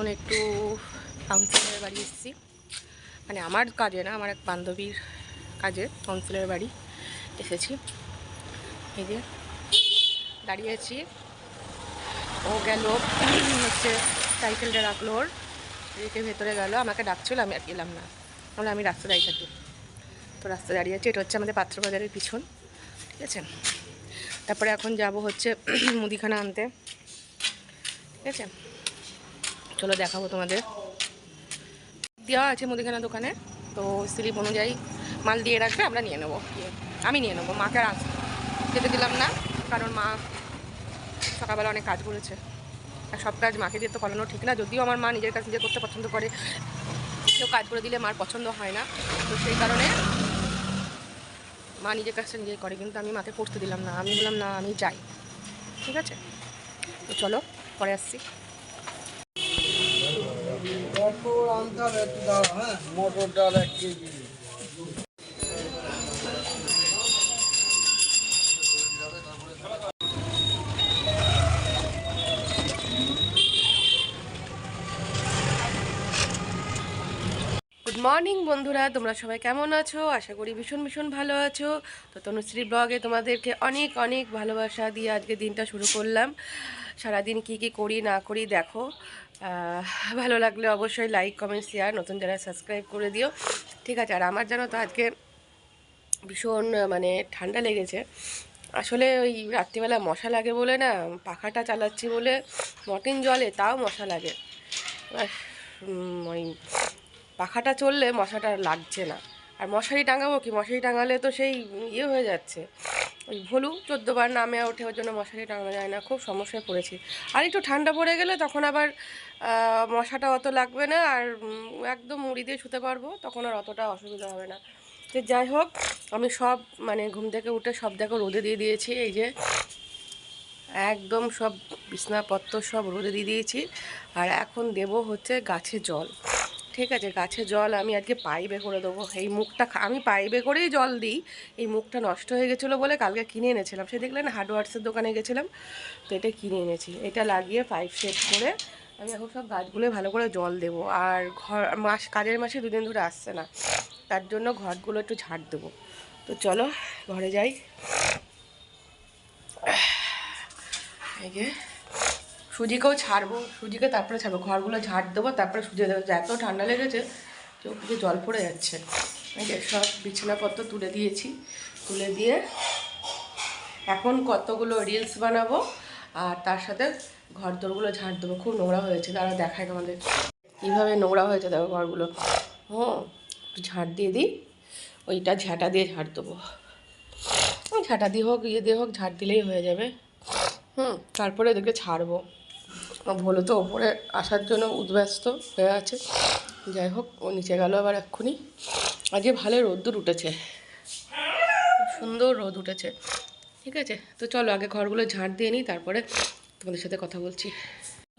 এখন একটু কাউন্সিলরের বাড়ি এসেছি। মানে আমার কাজে না, আমার এক বান্ধবীর কাজে কাউন্সিলরের বাড়ি এসেছি। এই যে দাঁড়িয়ে আছি। ও গেল, হচ্ছে সাইকেলটা রাখল ওর। রেখে ভেতরে গেল, আমাকে ডাকছিল, আমি আর গেলাম না। তাহলে আমি রাস্তা দাঁড়িয়ে থাকি। তো রাস্তা দাঁড়িয়ে আছি, এটা হচ্ছে আমাদের পাত্রবাজারের পিছন, ঠিক আছে? তারপরে এখন যাব হচ্ছে মুদিখানা আনতে, ঠিক আছে? চলো দেখাবো তোমাদের। দেওয়া আছে মুদিখানা দোকানে, তো স্লিপ অনুযায়ী মাল দিয়ে রাখবে, আমরা নিয়ে নেব। আমি নিয়ে নেব, মাকে আস- যেতে দিলাম না, কারণ মা সকালবেলা অনেক কাজ করেছে। আর সব কাজ মাকে দিয়ে তো করানো ঠিক না, যদিও আমার মা নিজের কাজ নিজে করতে পছন্দ করে কেউ কাজ করে দিলে মার পছন্দ হয় না। তো সেই কারণে মা নিজের কাজটা নিজেই করে, কিন্তু আমি মাকে করতে দিলাম না। আমি বললাম, না, আমি যাই। ঠিক আছে? তো চলো, পরে আসছি। মটর আনতে হবে একটু দাও হ্যাঁ? মটর ডাল এক কেজি। গুড মর্নিং বন্ধুরা। তোমরা সবাই কেমন আছো? আশা করি ভীষণ ভীষণ ভালো আছো। তো তনুশ্রী ব্লগে তোমাদেরকে অনেক অনেক ভালোবাসা দিয়ে আজকে দিনটা শুরু করলাম। সারাদিন কি কি করি না করি দেখো। ভালো লাগলে অবশ্যই লাইক কমেন্ট শেয়ার নতুন যারা সাবস্ক্রাইব করে দিও। ঠিক আছে, আর আমার জানো তো আজকে ভীষণ মানে ঠান্ডা লেগেছে। আসলে ওই রাত্রিবেলা মশা লাগে বলে না, পাখাটা চালাচ্ছি বলে মর্টিন জলে তাও মশা লাগে। ওই পাখাটা চললে মশাটা লাগছে না। আর মশারি টাঙাবো কি? মশারি টাঙালে তো সেই ইয়ে হয়ে যাচ্ছে। ওই ভলু চোদ্দোবার নামে ওঠে, ওর জন্য মশারি টাঙানো যায় না, খুব সমস্যায় পড়েছি। আর একটু ঠান্ডা পড়ে গেলে তখন আবার মশাটা অত লাগবে না আর একদম মুড়ি দিয়ে শুতে পারব, তখন আর অতটা অসুবিধা হবে না। তো যাই হোক, আমি সব মানে ঘুম থেকে উঠে সব দেখো, রোদে দিয়ে দিয়েছি, এই যে একদম সব বিছনাপত্র সব রোদে দিয়ে দিয়েছি। আর এখন দেব হচ্ছে গাছে জল। ঠিক আছে, গাছে জল আমি আজকে পাইপে করে দেবো। এই মুখটা আমি পাইপে করেই জল দিই। এই মুখটা নষ্ট হয়ে গেছিল বলে কালকে কিনে এনেছিলাম। সে দেখলেন হার্ডওয়ার্সের দোকানে গেছিলাম, তো এটা কিনে এনেছি। এটা লাগিয়ে পাইপ সেট করে আমি এখন সব গাছগুলো ভালো করে জল দেবো। আর ঘর, মাস, কাজের মাসে দুদিন ধরে আসছে না। তার জন্য ঘরগুলো একটু ঝাড় দেবো। তো চলো, ঘরে যাই। এই সুজিকেও ছাড়বো, সুজিকে তারপরে ছাড়বো, ঘরগুলো ঝাড় দেবো, তারপরে সুজি দেবো। এত ঠান্ডা লেগেছে চোখ দিয়ে জল পড়ে যাচ্ছে। সব বিছানাপত্র তুলে দিয়েছি। তুলে দিয়ে এখন কতগুলো রিলস বানাবো, আর তার সাথে ঘর দোরগুলো ঝাড় দেবো। খুব নোংরা হয়েছে তারা দেখায় তোমাদের। কীভাবে নোংরা হয়েছে দেখো ঘরগুলো। হুম একটু ঝাড় দিয়ে দিই, ওইটা ঝাঁটা দিয়ে ঝাড় দেবো। ঝাঁটা দিয়ে হোক ইয়ে দিয়ে হোক, ঝাড় দিলেই হয়ে যাবে। হুম, তারপরে ওদেরকে ছাড়বো। ভোলো তো, ওপরে আসার জন্য উদ্ব্যস্ত হয়ে আছে। যাই হোক, ও নিচে গেল আবার এক্ষুনি। আজকে ভালো রোদ্দুর উঠেছে। সুন্দর রোদ উঠেছে। ঠিক আছে? তো চলো, আগে ঘরগুলো ঝাড় দিয়ে নিই, তারপরে তোমাদের সাথে কথা বলছি।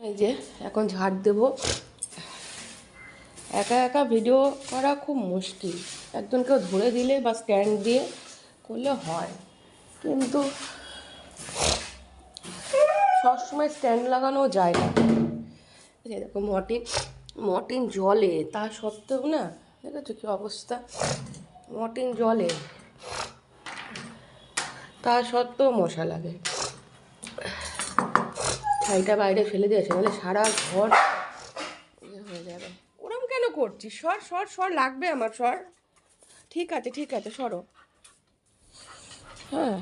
এই যে, এখন ঝাড় দেবো। একা একা ভিডিও করা খুব মুশকিল। একজন কেউ ধরে দিলে বা স্ট্যান্ড দিয়ে করলে হয়। কিন্তু সবসময় স্ট্যান্ড লাগানো যায় না। দেখো মর্টিন মর্টিন জলে, তা সত্ত্বেও না, দেখেছ কি অবস্থা? মর্টিন জলে, তা সত্ত্বেও মশা লাগে। ছাইটা বাইরে ফেলে দিয়েছে নাহলে সারা ঘর হয়ে যাবে। ওরম কেন করছিস? সর সর সর, লাগবে আমার, সর। ঠিক আছে ঠিক আছে, সরো। হ্যাঁ।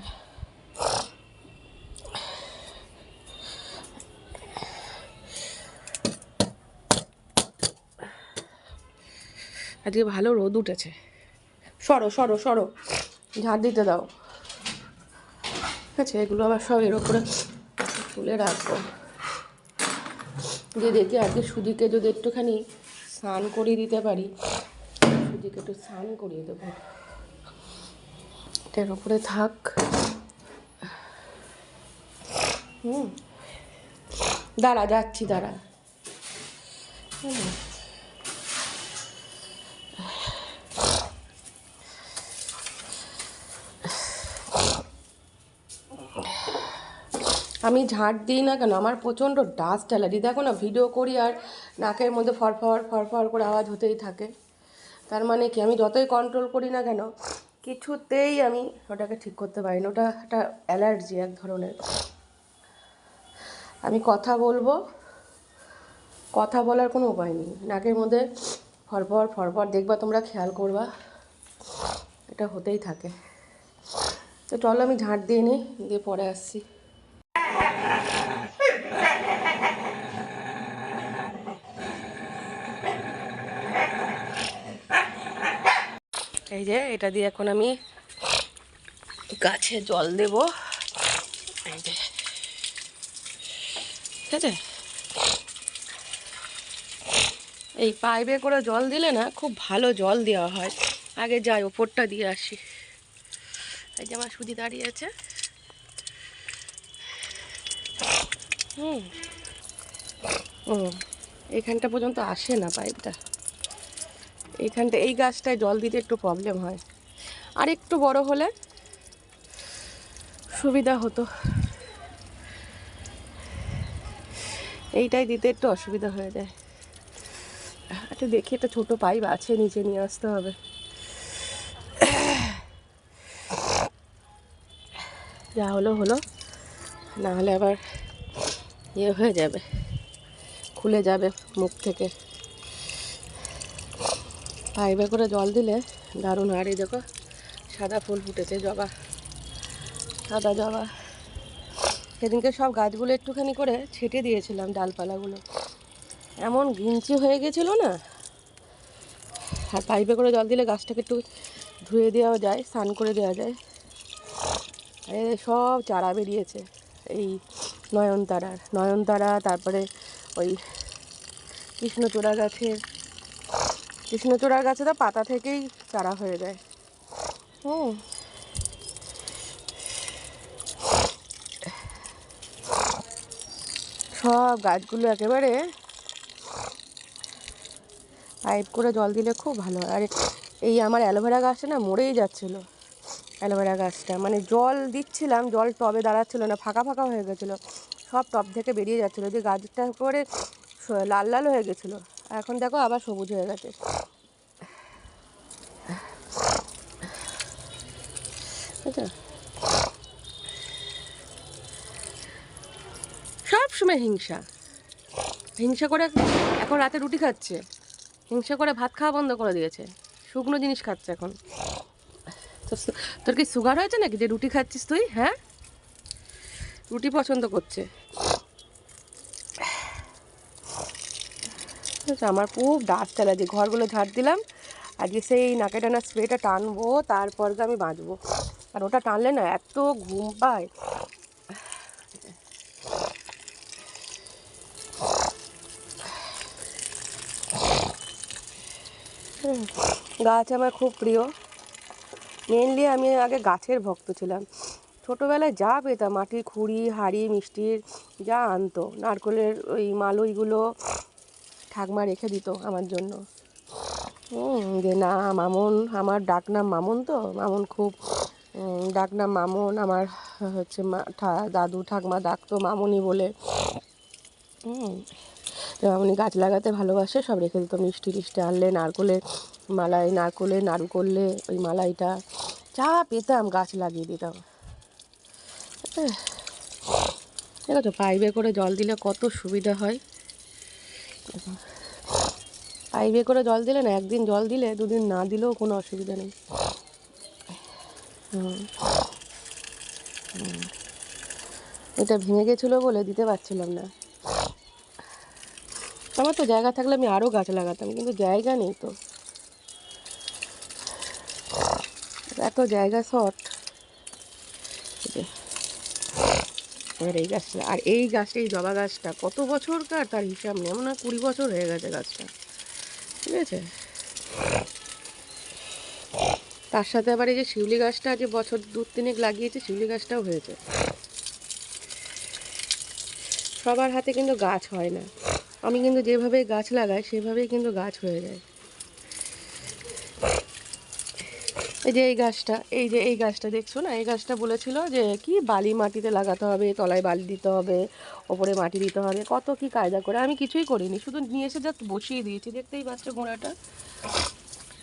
আজকে ভালো রোদ উঠেছে। সরো সরো সরো। ঝাড় দিতে দাও। ঠিক আছে, এগুলো আবার সব এর ওপরে তুলে রাখব। যে দেখি আজকে সুজিকে যদি একটুখানি স্নান করিয়ে দিতে পারি। সুজিকে একটু স্নান করিয়ে দেবো। এটার ওপরে থাক। হুম। দাঁড়া, যাচ্ছি, দাঁড়া। হুম। আমি ঝাঁট দিই না কেন? আমার প্রচণ্ড ডাস্ট অ্যালার্জি। দেখো না, ভিডিও করি আর নাকের মধ্যে ফরফর ফরফর করে আওয়াজ হতেই থাকে। তার মানে কি? আমি যতই কন্ট্রোল করি না কেন, কিছুতেই আমি ওটাকে ঠিক করতে পারি না। ওটা একটা অ্যালার্জি এক ধরনের। আমি কথা বলব, কথা বলার কোনো উপায় নেই। নাকের মধ্যে ফরফর ফরফর দেখবা, তোমরা খেয়াল করবা, এটা হতেই থাকে। তো চলো, আমি ঝাঁট দিয়ে নিই, দিয়ে পরে আসছি। এই যে, এটা দিয়ে এখন আমি গাছে জল দেব। এই যে। ঠিক আছে? এই পাইপে করে জল দিলে না খুব ভালো জল দেওয়া হয়। আগে যাই, ওপরটা দিয়ে আসি। এই যে আমার সুজি দাঁড়িয়ে আছে। হুম। ও, এখানটা পর্যন্ত আসে না পাইপটা। এইখানটা এই গাছটায় জল দিতে একটু প্রবলেম হয়। আর একটু বড় হলে সুবিধা হতো। এইটাই দিতে একটু অসুবিধা হয়ে যায়। একটু দেখি একটা ছোটো পাইপ আছে, নিচে নিয়ে আসতে হবে। যা হলো হলো, না হলে আবার ইয়ে হয়ে যাবে, খুলে যাবে মুখ থেকে। পাইপে করে জল দিলে দারুণ এই দেখো, সাদা ফুল ফুটেছে জবা, সাদা জবা। সেদিনকে সব গাছগুলো একটুখানি করে ছেটে দিয়েছিলাম ডালপালাগুলো। এমন ঘিঞ্চি হয়ে গেছিল না? আর পাইপে করে জল দিলে গাছটাকে একটু ধুয়ে দেওয়া যায়, স্নান করে দেওয়া যায়। আর সব চারা বেরিয়েছে, এই নয়নতারার। নয়নতারা, তারপরে ওই কৃষ্ণচূড়া গাছের কৃষ্ণচূড়ার গাছে তো পাতা থেকেই চারা হয়ে যায়। হুম। সব গাছগুলো একেবারে পাইপ করে জল দিলে খুব ভালো আর, এই আমার অ্যালোভেরা গাছটা না মরেই যাচ্ছিল। অ্যালোভেরা গাছটা মানে জল দিচ্ছিলাম, জল টবে দাঁড়াচ্ছিল না, ফাঁকা ফাঁকা হয়ে গেছিল। সব টব থেকে বেরিয়ে যাচ্ছিল, যে গাছটা করে লাল লাল হয়ে গেছিল। এখন দেখো আবার সবুজ হয়ে গেছে। বুঝছ? সব সময় হিংসা। হিংসা করে এখন রাতে রুটি খাচ্ছে। হিংসা করে ভাত খাওয়া বন্ধ করে দিয়েছে। শুকনো জিনিস খাচ্ছে এখন। তোর কি সুগার হয়েছে নাকি যে রুটি খাচ্ছিস তুই? হ্যাঁ? রুটি পছন্দ করছে। আছে, আমার খুব ডাস্ট অ্যালার্জি ঘরগুলো ঝাড় দিলাম আজকে সেই নাকে টানা স্প্রেটা টানবো তারপর আমি বাঁচবো। আর ওটা টানলে না এত ঘুম পায়। গাছ আমার খুব প্রিয়। মেনলি আমি আগে গাছের ভক্ত ছিলাম। ছোটোবেলায় যা পেতাম মাটির খুঁড়ি হাঁড়ি মিষ্টির যা আনতো নারকলের ওই মালইগুলো ঠাকমা রেখে দিত আমার জন্য। যে না, মামন, আমার ডাকনাম মামন তো? মামন খুব ডাকনাম মামন, আমার হচ্ছে মা দাদু, ঠাকমা ডাকতো মামনি বলে। মামনি গাছ লাগাতে ভালোবাসে, সব রেখে দিত মিষ্টি টিষ্টি আনলে নারকলের মালাই, নারকলে নাড়ু করলে ওই মালাইটা। যা পেতাম, গাছ লাগিয়ে দিতাম। দেখো তো পাইপে করে জল দিলে কত সুবিধা হয়। পাইপে করে জল দিলে না, একদিন জল দিলে, দুদিন না দিলেও কোনো অসুবিধা নেই। এটা ভেঙে গেছিল বলে দিতে পারছিলাম না। আমার তো জায়গা থাকলে আমি আরও গাছ লাগাতাম, কিন্তু জায়গা নেই তো। এত জায়গা শর্ট। এবার এই গাছটা, আর এই গাছটা এই জবা গাছটা কত বছরকার তার হিসাব নেই মনে হয় কুড়ি বছর হয়ে গেছে গাছটা, ঠিক আছে? তার সাথে আবার এই যে শিউলি গাছটা যে বছর দু তিনেক লাগিয়েছে, শিউলি গাছটাও হয়েছে। সবার হাতে কিন্তু গাছ হয় না। আমি কিন্তু যেভাবে গাছ লাগাই, সেভাবেই কিন্তু গাছ হয়ে যায়। এই যে এই গাছটা, এই যে এই গাছটা দেখছ না? এই গাছটা বলেছিল যে কি বালি মাটিতে লাগাতে হবে, তলায় বালি দিতে হবে, ওপরে মাটি দিতে হবে, কত কি কায়দা করে। আমি কিছুই করিনি, শুধু নিয়ে এসে জাস্ট বসিয়ে দিয়েছি। দেখতেই পাচ্ছ গোড়াটা।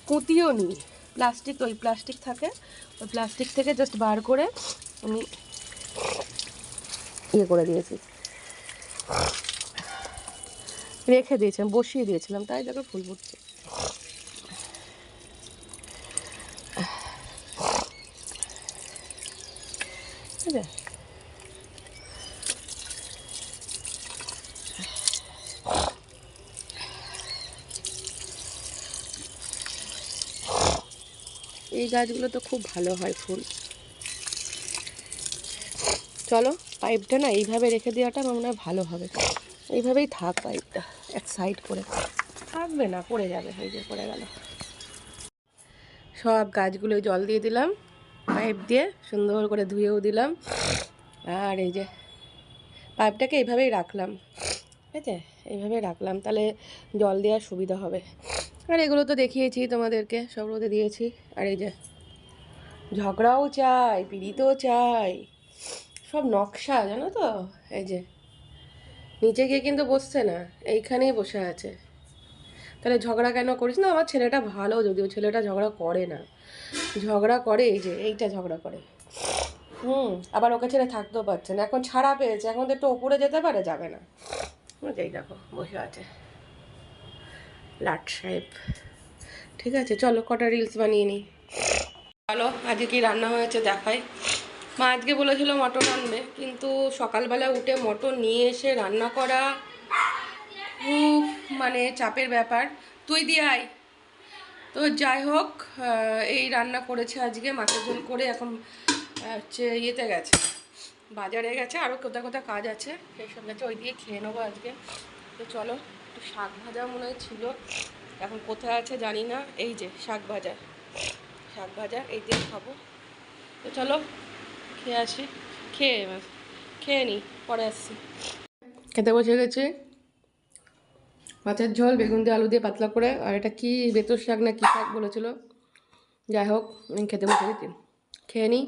কুতিও নি প্লাস্টিক, ওই প্লাস্টিক থাকে। ওই প্লাস্টিক থেকে জাস্ট বার করে আমি ইয়ে করে দিয়েছি। রেখে দিয়েছিলাম, বসিয়ে দিয়েছিলাম। তাই দেখো ফুল ফুটছে। ঠিক আছে এই গাছগুলো তো খুব ভালো হয় ফুল। চলো, পাইপটা না এইভাবে রেখে দেওয়াটা আমার মনে হয় ভালো হবে। এইভাবেই থাক পাইপটা, এক সাইড করে। থাকবে না, পড়ে যাবে, এই যে পড়ে গেল। সব গাছগুলো জল দিয়ে দিলাম। পাইপ দিয়ে সুন্দর করে ধুয়েও দিলাম। আর এই যে পাইপটাকে এইভাবেই রাখলাম। ঠিক আছে? এইভাবেই রাখলাম, তাহলে জল দেওয়ার সুবিধা হবে। আর এগুলো তো দেখিয়েছি তোমাদেরকে, সব রোদে দিয়েছি। আর এই যে ঝগড়াও চাই, পিড়িতও চাই, সব নকশা, জানো তো? এই যে নিচে গিয়ে কিন্তু বসছে না, এইখানেই বসে আছে। তাহলে ঝগড়া কেন করিস? না, আমার ছেলেটা ভালো, যদিও ছেলেটা ঝগড়া করে না। ঝগড়া করে, এই যে এইটা ঝগড়া করে। হুম, আবার ওকে ছেড়ে থাকতেও পারছে না। এখন ছাড়া পেয়েছে, এখন তো একটু ওপরে যেতে পারে, যাবে না। এই দেখো, বসে আছে। লাট সাহেব। ঠিক আছে, চলো কটা রিলস বানিয়ে নিই। চলো, আজকে কি রান্না হয়েছে দেখাই। মা আজকে বলেছিল মটন আনবে, কিন্তু সকালবেলা উঠে মটন নিয়ে এসে রান্না করা খুব মানে চাপের ব্যাপার। তুই দিয়ে আয়। তো যাই হোক এই রান্না করেছে আজকে মাছের ঝোল করে এখন হচ্ছে ইয়েতে গেছে, বাজারে গেছে আরও কোথাও কোথাও কাজ আছে, সেই সব গেছে ওই দিয়ে খেয়ে নেব আজকে। তো চলো, একটু শাক ভাজা মনে ছিল, এখন কোথায় আছে জানি না, এই যে শাক ভাজা শাক ভাজা, এই দিয়ে খাব। তো চলো, খেয়ে আসি, খেয়ে খেয়ে নিই পরে আসছি। খেতে বসে গেছি। মাছের ঝোল, বেগুন দিয়ে আলু দিয়ে পাতলা করে, আর এটা কি বেতর শাক না কী শাক বলেছিল? যাই হোক খেতে বসে গেছি। খেয়ে নিই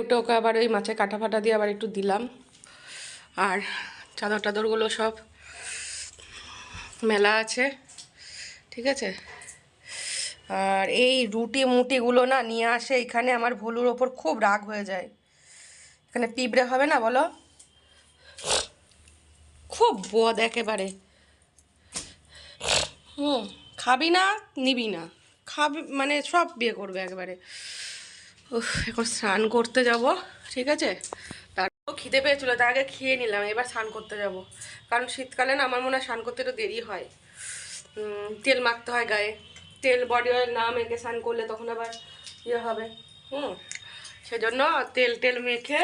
ওটা ওকে আবার ওই মাছের কাটা ফাটা দিয়ে আবার একটু দিলাম। আর চাদর টাদরগুলো সব মেলা আছে, ঠিক আছে? আর এই রুটি মুটিগুলো না নিয়ে আসে, এখানে আমার ভুলুর ওপর খুব রাগ হয়ে যায়। এখানে পিঁপড়ে হবে না বলো? খুব বদ একেবারে। হুম, খাবি না, নিবি না। খাবি মানে সব বিয়ে করবে একবারে। এখন স্নান করতে যাব, ঠিক আছে? তারপর খিদে পেয়েছিল, তার আগে খেয়ে নিলাম, এবার স্নান করতে যাব। কারণ শীতকালে না, আমার মনে হয় স্নান করতে একটু দেরি হয়। তেল মাখতে হয় গায়ে। তেল বডি অয়েল না মেখে স্নান করলে তখন আবার ইয়ে হবে। হুম, সেজন্য তেল টেল মেখে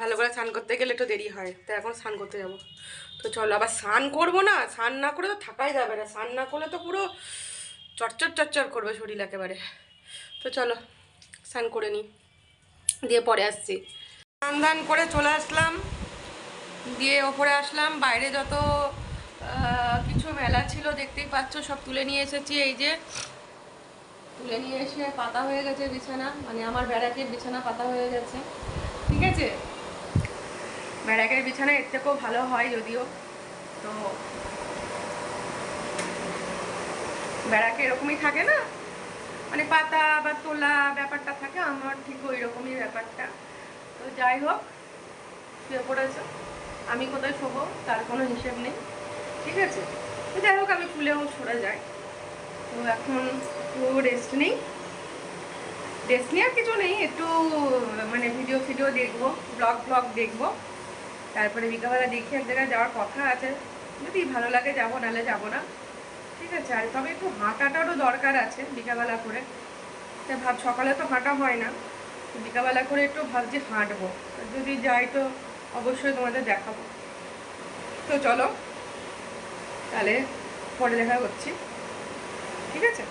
ভালো করে স্নান করতে গেলে একটু দেরি হয় তো এখন স্নান করতে যাব। তো চলো, আবার স্নান করব না, স্নান না করে তো থাকাই যাবে না, স্নান না করলে তো পুরো চটচট চটচট করবে শরীর একেবারে। তো চলো, স্নান করে নিই দিয়ে পরে আসছি। স্নান দান করে চলে আসলাম, দিয়ে ওপরে আসলাম, বাইরে যত কিছু মেলা ছিল দেখতেই পাচ্ছ, সব তুলে নিয়ে এসেছি, এই যে তুলে নিয়ে এসে পাতা হয়ে গেছে বিছানা মানে আমার ব্যারাকের বিছানা পাতা হয়ে গেছে, ঠিক আছে? ব্যারাকের বিছানা এর থেকেও ভালো হয় যদিও। তো ব্যারাকে এরকমই থাকে না? মানে পাতা বা তোলা ব্যাপারটা থাকে, আমার ঠিক ওই রকমই ব্যাপারটা। তো যাই হোক, শুয়ে পড়েছে। আমি কোথায় শোবো, তার কোনো হিসেব নেই। ঠিক আছে? তো যাই হোক, আমি ফুলেও সরে যাই। তো এখন একটু রেস্ট নেই। রেস্ট নেওয়ার কিছু নেই, একটু মানে ভিডিও ফিডিও দেখব ব্লগ ব্লগ দেখব। তারপরে বিকালবেলা দেখি এক জায়গায় যাওয়ার কথা আছে। যদি ভালো লাগে যাব, নাহলে যাব না। ঠিক আছে, আর তবে একটু হাঁটাটারও দরকার আছে বিকালবেলা করে। তা ভাব, সকালে তো হাঁটা হয় না। বিকালবেলা করে একটু ভাবছি হাঁটবো। যদি যাই তো অবশ্যই তোমাদের দেখাবো। তো চলো, তাহলে পরে দেখা করছি ঠিক আছে?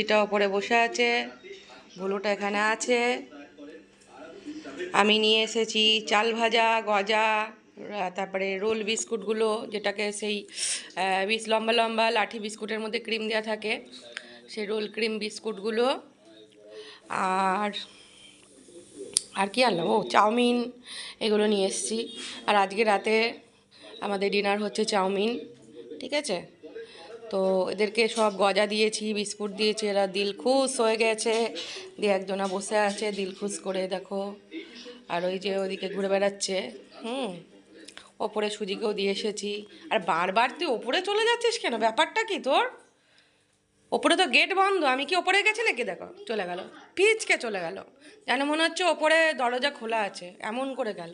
আমার ওপরে বসে আছে ভুলোটা এখানে আছে। আমি নিয়ে এসেছি চাল ভাজা, গজা তারপরে রোল বিস্কুটগুলো, যেটাকে সেই বিস লম্বা লম্বা লাঠি বিস্কুটের মধ্যে ক্রিম দেওয়া থাকে, সেই রোল ক্রিম বিস্কুটগুলো। আর আর কি আনলাম? ও, চাউমিন, এগুলো নিয়ে এসেছি। আর আজকে রাতে আমাদের ডিনার হচ্ছে চাউমিন, ঠিক আছে? তো এদেরকে সব গজা দিয়েছি, বিস্কুট দিয়েছি, এরা দিল খুশ হয়ে গেছে। দিয়ে একজনা বসে আছে দিল খুশ করে দেখো। আর ওই যে ওদিকে ঘুরে বেড়াচ্ছে, হুম, ওপরে সুজিকেও দিয়ে এসেছি। আর বারবার তুই ওপরে চলে যাচ্ছিস কেন? ব্যাপারটা কি তোর? ওপরে তো গেট বন্ধ, আমি কি ওপরে গেছি নাকি? দেখো, চলে গেল। পিচকে চলে গেল। যেন মনে হচ্ছে ওপরে দরজা খোলা আছে, এমন করে গেল।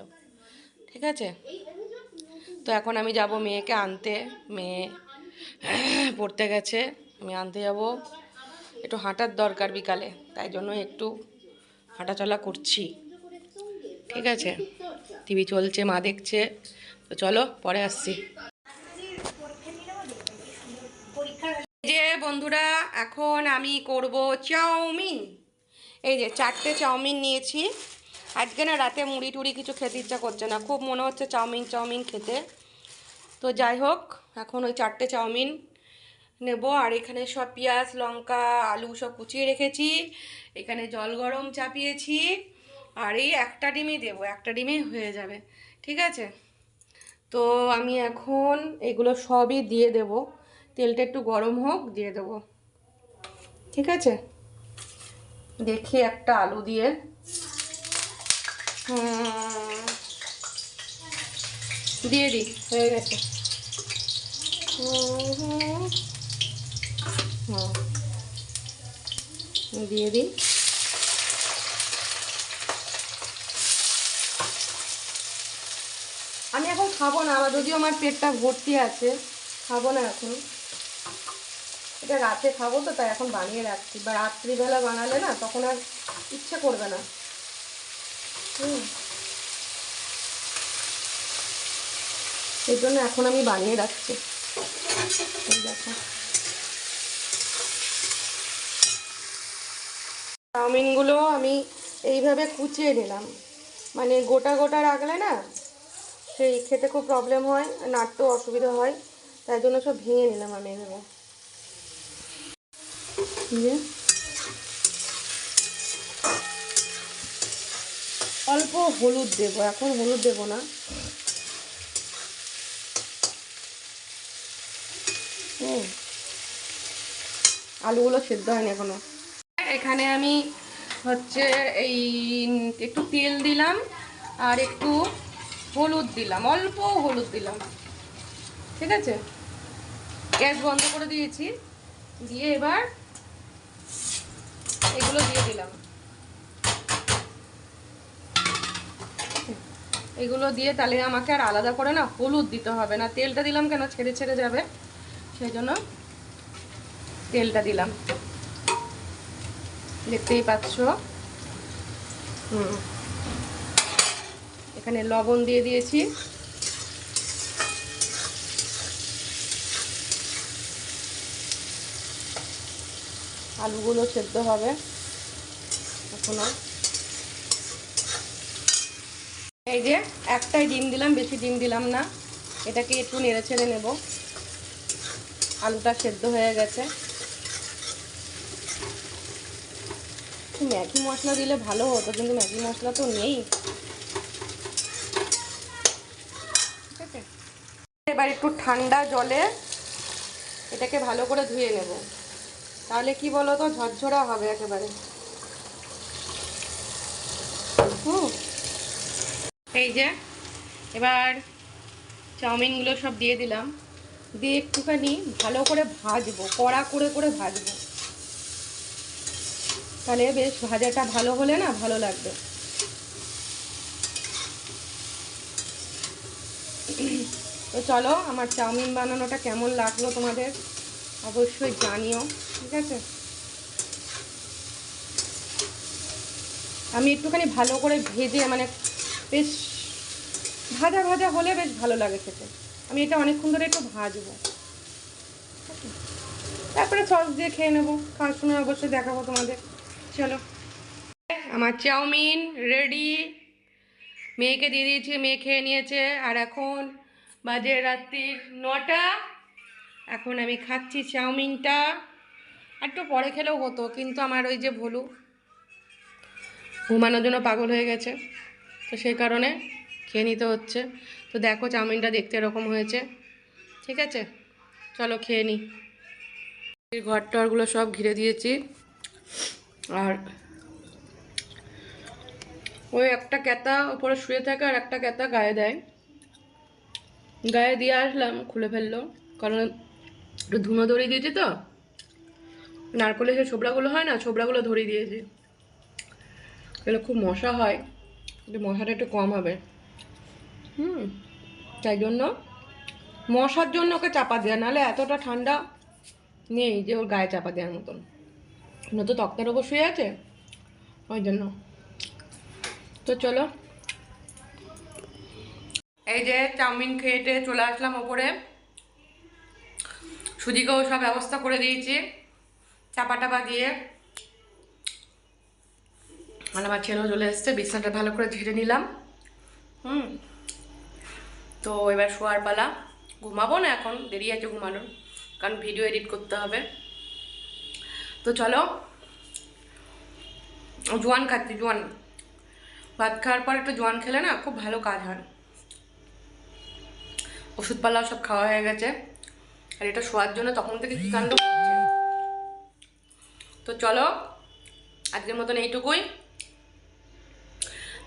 ঠিক আছে? তো এখন আমি যাব মেয়েকে আনতে। মেয়ে পড়তে গেছে। আমি আনতে যাব। একটু হাঁটার দরকার বিকালে, তাই জন্য একটু হাঁটাচলা করছি। ঠিক আছে, টিভি চলছে, মা দেখছে। তো চলো, পরে আসছি। যে বন্ধুরা, এখন আমি করব চাউমিন। এই যে চারটে চাউমিন নিয়েছি। আজকে না রাতে মুড়ি টুড়ি কিছু খেতে ইচ্ছা করছে না। খুব মনে হচ্ছে চাউমিন চাউমিন খেতে। তো যাই হোক এখন ওই চারটে চাউমিন নেব, আর এখানে সব পেঁয়াজ, লঙ্কা, আলু সব কুচিয়ে রেখেছি। এখানে জল গরম চাপিয়েছি, আর এই একটা ডিমই দেবো, একটা ডিমই হয়ে যাবে, ঠিক আছে? তো আমি এখন এগুলো সবই দিয়ে দেব। তেলটা একটু গরম হোক, দিয়ে দেবো, ঠিক আছে? দেখি একটা আলু দিয়ে। দিয়ে দিই, হয়ে গেছে। দিয়ে দিই। আমি এখন খাব না, আবার যদিও আমার পেটটা ভর্তি আছে, খাব না এখন। এটা রাতে খাব তো, তাই এখন বানিয়ে রাখছি। বা রাত্রিবেলা বানালে না, তখন আর ইচ্ছে করবে না। হুম। সেই জন্য এখন আমি বানিয়ে রাখছি। চাউমিনগুলো আমি এইভাবে কুচিয়ে নিলাম। মানে গোটা গোটা রাখলে না, সেই খেতে খুব প্রবলেম হয়, নাড়তেও অসুবিধা হয়, তাই জন্য সব ভেঙে নিলাম আমি এভাবে। অল্প হলুদ দেবো, এখন হলুদ দেবো না। হুম। আলুগুলো সেদ্ধ হয়নি এখনও। এখানে আমি হচ্ছে এই একটু তেল দিলাম আর একটু হলুদ দিলাম, অল্প হলুদ দিলাম। ঠিক আছে? গ্যাস বন্ধ করে দিয়েছি। দিয়ে এবার এগুলো দিয়ে দিলাম। এগুলো দিয়ে তাহলে আমাকে আর আলাদা করে না হলুদ দিতে হবে না। তেলটা দিলাম কেন? ছেড়ে ছেড়ে যাবে। সেই জন্য তেলটা দিলাম। দেখতেই পাচ্ছ? হুম। এখানে লবণ দিয়ে দিয়েছি। আলুগুলো সেদ্ধ হবে এখনও। এই যে একটাই ডিম দিলাম, বেশি ডিম দিলাম না। এটাকে একটু নেড়ে ছেড়ে নেব। আলুটা সেদ্ধ হয়ে গেছে। ম্যাগি মশলা দিলে ভালো হতো, কিন্তু ম্যাগি মশলা তো নেই। এবার একটু ঠান্ডা জলে এটাকে ভালো করে ধুয়ে নেব। তাহলে কি বলো তো ঝরঝরা হবে একেবারে। হুম। এই যে, এবার চাউমিনগুলো সব দিয়ে দিলাম। দিয়ে একটুখানি ভালো করে ভাজবো, কড়া করে করে ভাজবো। তাহলে বেশ ভাজাটা ভালো হলে না ভালো লাগবে। তো চলো, আমার চাউমিন বানানোটা কেমন লাগল তোমাদের অবশ্যই জানিও, ঠিক আছে? আমি একটুখানি ভালো করে ভেজে মানে বেশ ভাজা ভাজা হলে বেশ ভালো লাগে খেতে। আমি এটা অনেকক্ষণ ধরে একটু ভাজবো। তারপরে সস দিয়ে খেয়ে নেব। খাওয়ার সময় অবশ্যই দেখাবো তোমাদের। চলো। আমার চাউমিন রেডি মেয়েকে দিয়ে দিয়েছি, মেয়ে খেয়ে নিয়েছে। আর এখন বাজে রাত্রির নটা। এখন আমি খাচ্ছি চাউমিনটা। একটু পরে খেলেও হতো, কিন্তু আমার ওই যে ভলু ঘুমানোর জন্য পাগল হয়ে গেছে। তো সেই কারণে খেয়ে নিতে হচ্ছে। তো দেখো চাউমিনটা দেখতে এরকম হয়েছে। ঠিক আছে? চলো খেয়ে নিই ঘর টরগুলো সব ঘিরে দিয়েছি। আর ওই একটা ক্যাতা ওপরে শুয়ে থাকে আর একটা ক্যাতা গায়ে দেয়। গায়ে দিয়ে আসলাম, খুলে ফেলল। কারণ একটু ধুনো ধরিয়ে দিয়েছি তো। নারকলের যে ছোবড়াগুলো হয় না, ছোবড়াগুলো ধরিয়ে দিয়েছি। এগুলো খুব মশা হয় মশাটা একটু কম হবে। হুম, তাই জন্য মশার জন্য ওকে চাপা দেওয়া নাহলে এতটা ঠান্ডা নেই যে ওর গায়ে চাপা দেওয়ার মতন। ও তো তক্তার ওপর শুয়ে আছে? ওই জন্য। তো চলো। এই যে চাউমিন খেয়েটে চলে আসলাম ওপরে। সুজিকেও সব ব্যবস্থা করে দিয়েছি, চাপা টাপা দিয়ে। আর আমার ছেলেও চলে এসছে, বিছনাটা ভালো করে ঝেড়ে নিলাম। হুম। তো এবার শোয়ার পালা। ঘুমাবো না এখন, দেরি আছে ঘুমানোর, কারণ ভিডিও এডিট করতে হবে। তো চলো, জোয়ান খাচ্ছি, জোয়ান। ভাত খাওয়ার পর একটু জোয়ান খেলে না খুব ভালো কাজ হয়। ওষুধপালাও সব খাওয়া হয়ে গেছে। আর এটা শোয়ার জন্য তখন থেকে কী কাণ্ড করছে তো চলো, আজকের মতন এইটুকুই।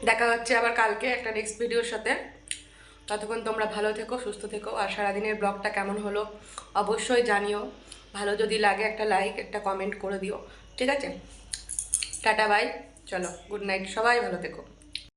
দেখা হচ্ছে আবার কালকে একটা নেক্সট ভিডিওর সাথে। ততক্ষণ তোমরা ভালো থেকো, সুস্থ থেকো আর সারাদিনের ব্লগটা কেমন হলো অবশ্যই জানিও। ভালো যদি লাগে একটা লাইক একটা কমেন্ট করে দিও। ঠিক আছে? টাটা বাই চলো গুড নাইট সবাই ভালো থেকো।